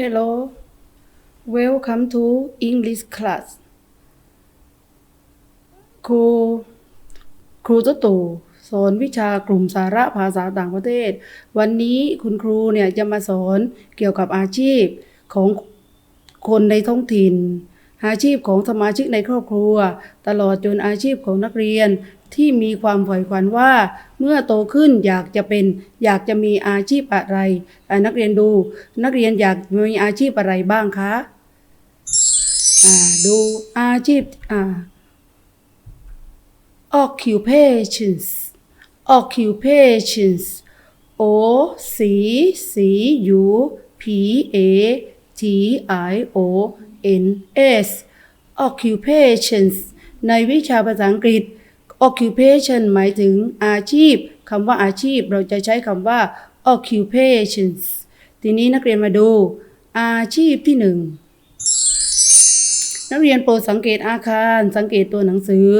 Hello Welcome to English class ครูครูตุ๊ตู่สอนวิชากลุ่มสาระภาษาต่างประเทศ วันนี้คุณครูเนี่ยจะมาสอนเกี่ยวกับอาชีพของคนในท้องถิ่น อาชีพของสมาชิกในครอบครัว ตลอดจนอาชีพของนักเรียนที่มีความใฝ่ฝันว่า เมื่อโตขึ้นอยากจะเป็น อยากจะมีอาชีพอะไระนักเรียนดู นักเรียนอยากมีอาชีพอะไรบ้างคะดูอาชีพ occupations occupations o c c u p a t i o n s occupations ในวิชาภาษาอังกฤษ occupation หมายถึงอาชีพคำว่าอาชีพเราจะใช้คำว่า occupations ทีนี้นักเรียนมาดู อาชีพที่หนึ่งนักเรียนโปรดสังเกตอาคาร สังเกตตัวหนังสือ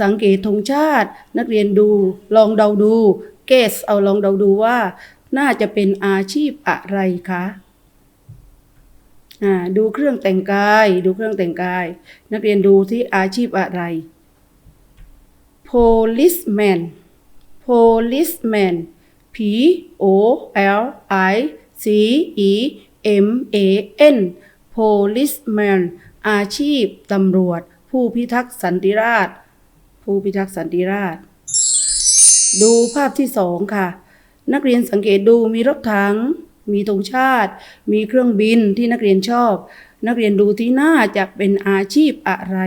สังเกตธงชาติ นักเรียนดูลองเดาดู เกสเอาลองเดาดูว่า น่าจะเป็นอาชีพอะไรคะ ดูเครื่องแต่งกาย ดูเครื่องแต่งกาย นักเรียนดูที่อาชีพอะไร policeman policeman p o l i c e m a n policeman อาชีพตำรวจ ผู้พิทักษ์สันติราษผู้พิทักษ์สันติราษดูภาพที่สองค่ะ นักเรียนสังเกตดูมีรถถัง มีธงชาติ มีเครื่องบินที่นักเรียนชอบ นักเรียนดูที่น่าจะเป็นอาชีพอะไร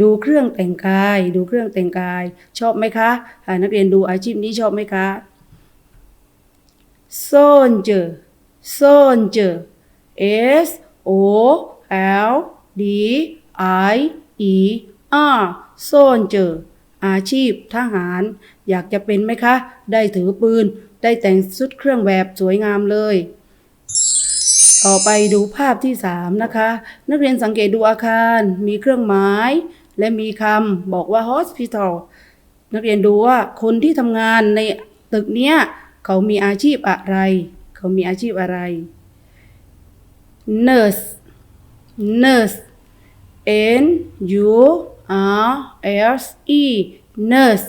ดูเครื่องแต่งกาย ดูเครื่องแต่งกาย ชอบไหมคะอ่านักเรียนดูอาชีพนี้ชอบไหมคะ soldier soldier S O L D I E R soldier อาชีพทหาร อยากจะเป็นไหมคะ ได้ถือปืน ได้แต่งชุดเครื่องแบบสวยงามเลย ต่อไปดูภาพที่ 3 นะคะ นักเรียนสังเกตดูอาคาร มีเครื่องหมาย และมีคำบอกว่า hospital นักเรียนดูว่าคนที่ทำงานในตึกเนี้ยเขามีอาชีพอะไร เขามีอาชีพอะไร nurse nurse n u r s e nurse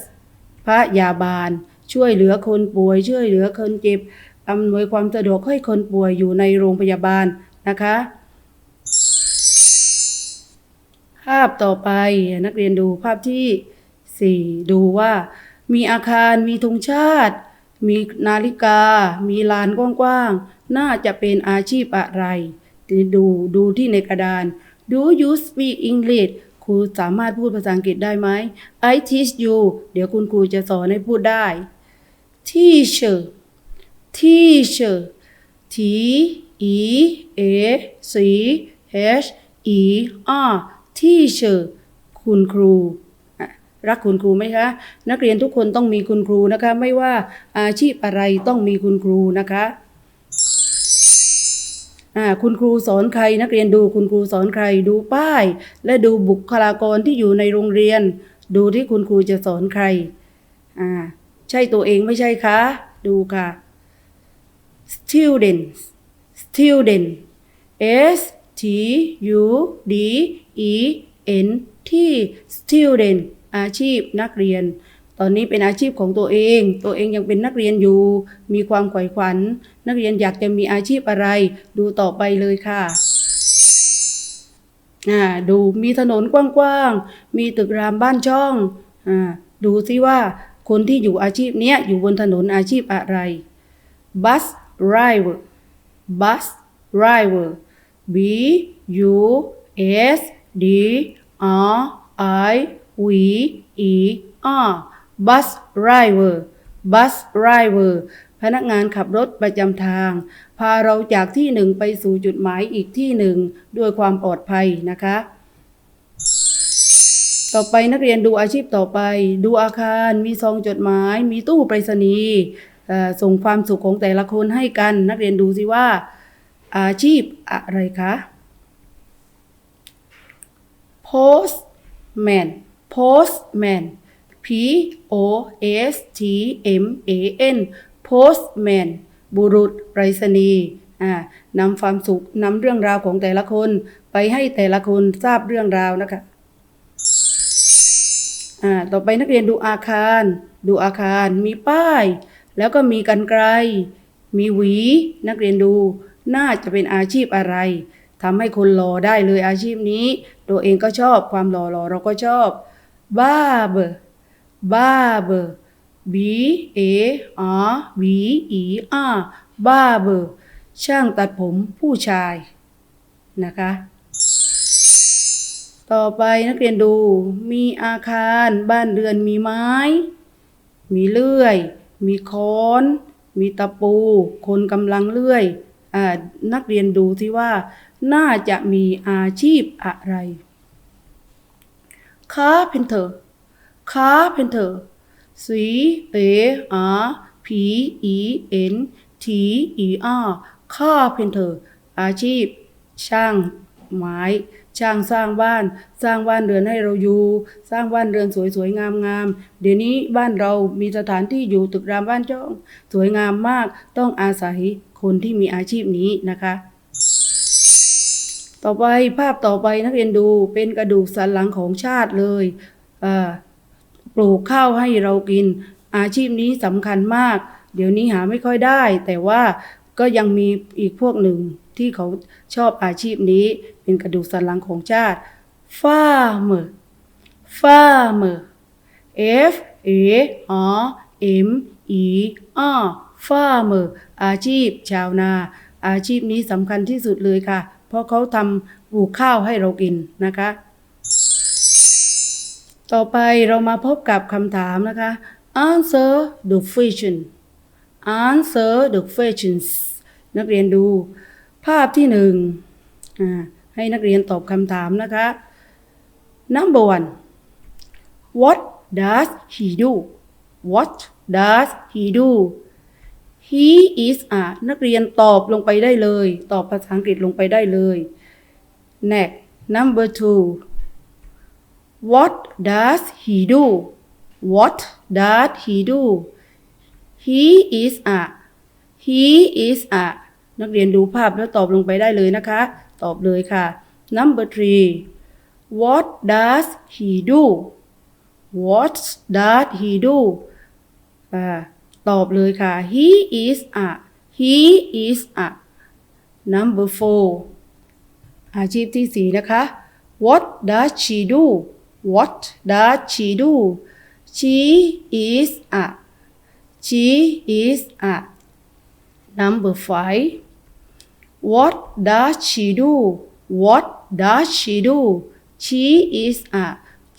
พยาบาล ช่วยเหลือคนป่วย ช่วยเหลือคนเจ็บอำนวยความสะดวกให้คนป่วยอยู่ในโรงพยาบาลนะคะ ภาพต่อไปนักเรียนดูภาพที่ 4 ดูว่ามีอาคารมีธงชาติ มีนาฬิกา มีลานกว้างๆ น่าจะเป็นอาชีพอะไร ดูดูที่ในกระดาน Do you speak English ครูสามารถพูดภาษาอังกฤษได้ไหม I teach you เดี๋ยวคุณครูจะสอนให้พูดได้ Teacher Teacher T E A C H E R Teacher คุณครูรักคุณครูไหมคะ นักเรียนทุกคนต้องมีคุณครูนะคะ ไม่ว่าอาชีพอะไรต้องมีคุณครูนะคะคุณครูสอนใครนักเรียนดูคุณครูสอนใครดูป้าย และดูบุคลากรที่อยู่ในโรงเรียน ดูที่คุณครูจะสอนใครอ่า ใช่ตัวเองไม่ใช่คะ ดูค่ะ students student s t u d e n t student อาชีพนักเรียน ตอนนี้เป็นอาชีพของตัวเอง ตัวเองยังเป็นนักเรียนอยู่ มีความใฝ่ฝันนักเรียนอยากจะมีอาชีพอะไร ดูต่อไปเลยค่ะอ่าดูมีถนนกว้างๆ มีตึกรามบ้านช่องอ่าดูซิว่า คนที่อยู่อาชีพเนี้ยอยู่บนถนนอาชีพอะไร bus driver bus driver b u s d r i v e r bus driver bus driver พนักงานขับรถประจำทาง พาเราจากที่หนึ่งไปสู่จุดหมายอีกที่หนึ่งด้วยความปลอดภัยนะคะ ต่อไปนักเรียนดูอาชีพต่อไป ดูอาคารมีซองจดหมาย มีตู้ไปรษณีย์ส่งความสุขของแต่ละคนให้กัน นักเรียนดูสิว่า อาชีพอะไรคะ postman postman p o s t m a n postman บุรุษไปรษณีย์นำความสุขนำเรื่องราวของแต่ละคน ไปให้แต่ละคนทราบเรื่องราวนะคะ อ่าต่อไปนักเรียนดูอาคาร ดูอาคาร มีป้าย แล้วก็มีกันไกล มีหวี นักเรียนดู น่าจะเป็นอาชีพอะไรทำให้คนหล่อได้เลยอาชีพนี้ ตัวเองก็ชอบความหล่อหล่อเราก็ชอบบ้าเบอร์บ้าเบอร์ B A R B E R บ้าเบอร์ช่างตัดผมผู้ชายนะคะ ต่อไปนักเรียนดู มีอาคารบ้านเรือนมีไม้ มีเลื่อย มีค้อน มีตะปู คนกำลังเลื่อยอนักเรียนดูที่ว่า น่าจะมีอาชีพอะไร carpenter carpenter C A R P E N T E R carpenter อาชีพ ช่างไม้ ช่างสร้างบ้าน สร้างบ้านเรือนให้เราอยู่ สร้างบ้านเรือนสวยๆงามๆเดี๋ยวนี้บ้านเรามีสถานที่อยู่ตึกรามบ้านช่อง สวยงามมากต้องอาศัยคนที่มีอาชีพนี้นะคะ ต่อไปภาพต่อไปนักเรียนดูเป็นกระดูกสันหลังของชาติเลยปลูกข้าวให้เรากิน อาชีพนี้สำคัญมาก เดี๋ยวนี้หาไม่ค่อยได้ แต่ว่าก็ยังมีอีกพวกหนึ่ง ที่เขาชอบอาชีพนี้ เป็นกระดูกสันหลังของชาติ farmer farmer F A R M E R farmer อาชีพ ชาวนา อาชีพนี้สำคัญที่สุดเลยค่ะ เพราะเขาทำปลูกข้าวให้เรากินนะคะ ต่อไปเรามาพบกับคำถามนะคะ answer the question answer the questions นักเรียนดู ภาพที่หนึ่งให้นักเรียนตอบคำถามนะคะ number one what does he do what does he do he is a นักเรียนตอบลงไปได้เลย ตอบภาษาอังกฤษลงไปได้เลย next number two what does he do what does he do he is a he is a นักเรียนดูภาพแล้วตอบลงไปได้เลยนะคะ ตอบเลยค่ะ number three what does he do what does he do อตอบเลยค่ะ he is a he is a number four อาชีพที่สี่นะคะ what does she do what does she do she is a she is a number five what does she do what does she do she is a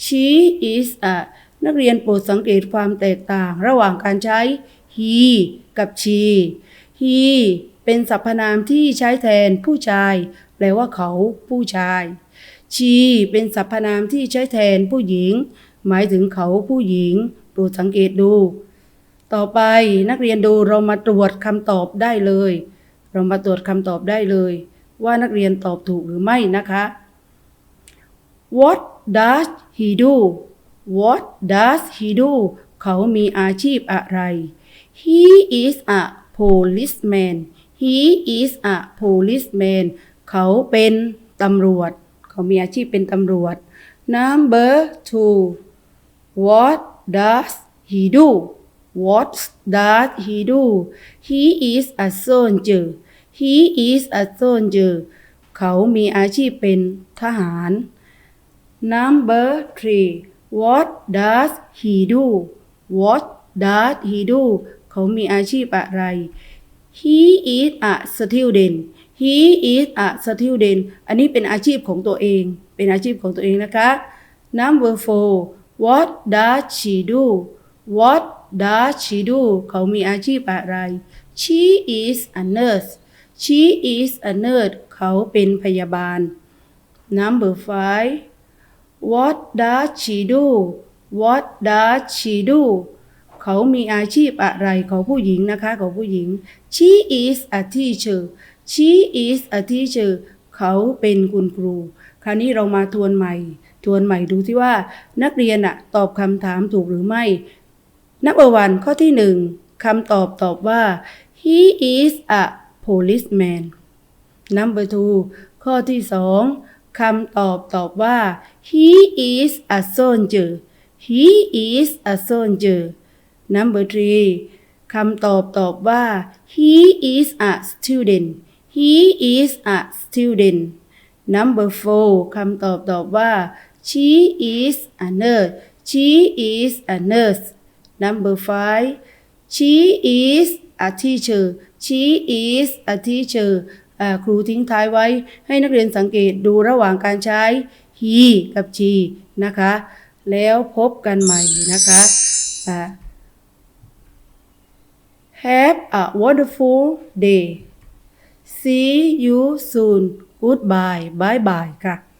she is a นักเรียนโปรดสังเกตความแตกต่างระหว่างการใช้ he กับ she he เป็นสรรพนามที่ใช้แทนผู้ชาย แปลว่าเขาผู้ชาย she เป็นสรรพนามที่ใช้แทนผู้หญิง หมายถึงเขาผู้หญิง โปรดสังเกตดู ต่อไปนักเรียนดูเรามาตรวจคำตอบได้เลย เรามาตรวจคำตอบได้เลย ว่านักเรียนตอบถูกหรือไม่นะคะ What does he do What does he do เขามีอาชีพอะไร He is a policeman He is a policeman เขาเป็นตำรวจ เขามีอาชีพเป็นตำรวจ Number two What does he do What does he do He is a soldier He is a soldier เขามีอาชีพเป็นทหาร Number three What does he do What does he do เขามีอาชีพอะไร He is a student He is a student อันนี้เป็นอาชีพของตัวเอง เป็นอาชีพของตัวเองนะคะ Number four What does she do What does she do เขามีอาชีพอะไร She is a nurse She is a nurse เขาเป็นพยาบาล Number five What does she do What does she do เขามีอาชีพอะไรของผู้หญิงนะคะของผู้หญิง She is a teacher She is a teacher เขาเป็นคุณครู คราวนี้เรามาทวนใหม่ ทวนใหม่ดูที่ว่านักเรียนอะตอบคำถามถูกหรือไม่ นับวันข้อที่หนึ่งคำตอบตอบว่า he is a policeman number two ข้อที่สองคำตอบตอบว่า he is a soldier he is a soldier number three คำตอบตอบว่า he is a student he is a student number four คำตอบตอบว่า she is a nurse she is a nurse number five she is a teacher she is a teacher ครูทิ้งท้ายไว้ให้นักเรียนสังเกตดูระหว่างการใช้ he กับ she นะคะ แล้วพบกันใหม่นะคะอ่า Have a wonderful day See you soon Goodbye Bye bye ค่ะ